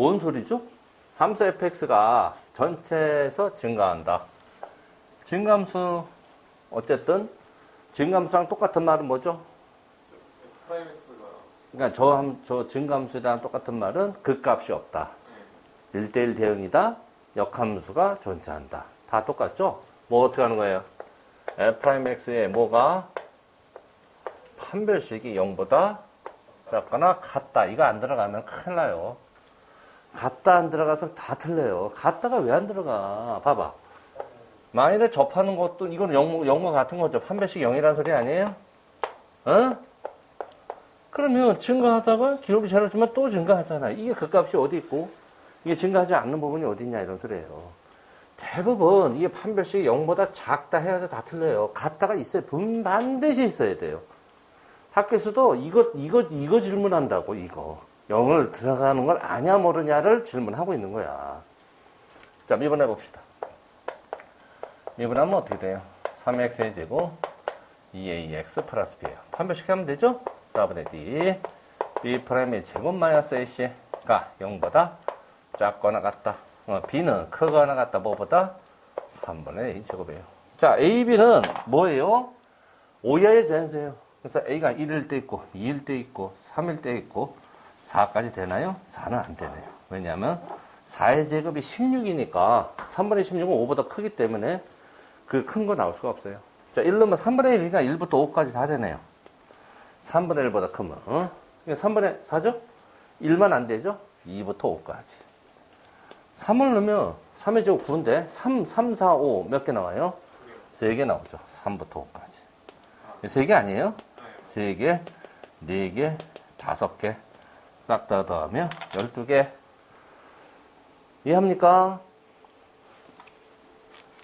뭔 소리죠? 함수 fx가 전체에서 증가한다. 증감수 어쨌든 증감수랑 똑같은 말은 뭐죠? 그러니까 저, 함- 저 증감수에 대한 똑같은 말은 극값이 없다. 1대1 대응이다. 역함수가 존재한다. 다 똑같죠? 뭐 어떻게 하는 거예요? f'x의 뭐가 판별식이 0보다 작거나 같다. 이거 안 들어가면 큰일 나요. 같다 안 들어가서 다 틀려요. 같다가 왜 안 들어가? 봐봐. 만일에 접하는 것도 이건 0, 0과 같은 거죠. 판별식 0이라는 소리 아니에요? 어? 그러면 증가하다가 기록이 잘하지만 또 증가하잖아. 이게 그 값이 어디 있고 이게 증가하지 않는 부분이 어디 있냐 이런 소리예요. 대부분 이게 판별식이 0보다 작다 해야지 다 틀려요. 같다가 있어요. 분 반드시 있어야 돼요. 학교에서도 이거 이거 이거 질문한다고 이거 0을 들어가는 걸 아냐 모르냐를 질문하고 있는 거야. 자 미분해 봅시다. 미분하면 어떻게 돼요? 3x의 제곱 2ax 플러스 b예요. 판별식 하면 되죠? 4분의 d b 프라임의 제곱 마이너스 ac가 0보다 작거나 같다. 어, b는 크거나 같다. 뭐보다 3분의 a 제곱이에요. 자, a, b는 뭐예요? 5야의 제한수예요. 그래서 a가 1일 때 있고 2일 때 있고 3일 때 있고 4까지 되나요? 4는 안 되네요. 왜냐하면 4의 제곱이 16이니까 3분의 16은 5보다 크기 때문에 그 큰 거 나올 수가 없어요. 자, 1 넣으면 3분의 1이니까 1부터 5까지 다 되네요. 3분의 1보다 크면. 어? 그러니까 3분의 4죠? 1만 안 되죠? 2부터 5까지. 3을 넣으면 3의 제곱 9인데 3, 3, 4, 5 몇 개 나와요? 3개 나오죠. 3부터 5까지. 3개 아니에요? 3개, 4개, 5개. 싹 다 더하면 12개. 이해합니까?